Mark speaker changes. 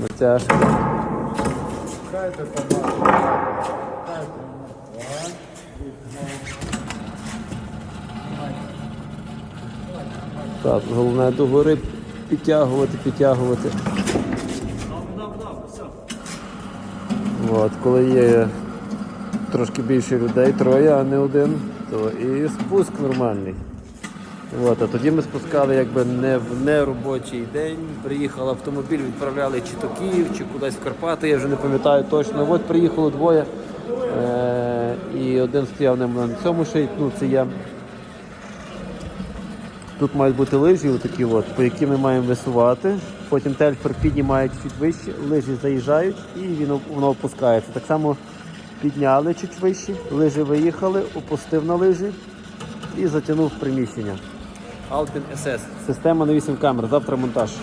Speaker 1: Натяжка.
Speaker 2: Дайте помагати. Дайте.
Speaker 1: Так, головне догори підтягувати, підтягувати. От, коли є трошки більше людей, троє, а не один, то і спуск нормальний. От, а тоді ми спускали якби не в неробочий день. Приїхав автомобіль, відправляли чи то Київ, чи кудись в Карпати, я вже не пам'ятаю точно. От приїхало двоє. Е- і один стояв на цьому ще, ну це я. Тут мають бути лижі, отакі от, по які ми маємо висувати. Потім тельфер піднімає чуть вище, лижі заїжджають і він, воно опускається. Так само підняли чуть вище, лижі виїхали, опустив на лижі і затягнув приміщення. Alpin SS. Система на 8 камер, завтра монтаж.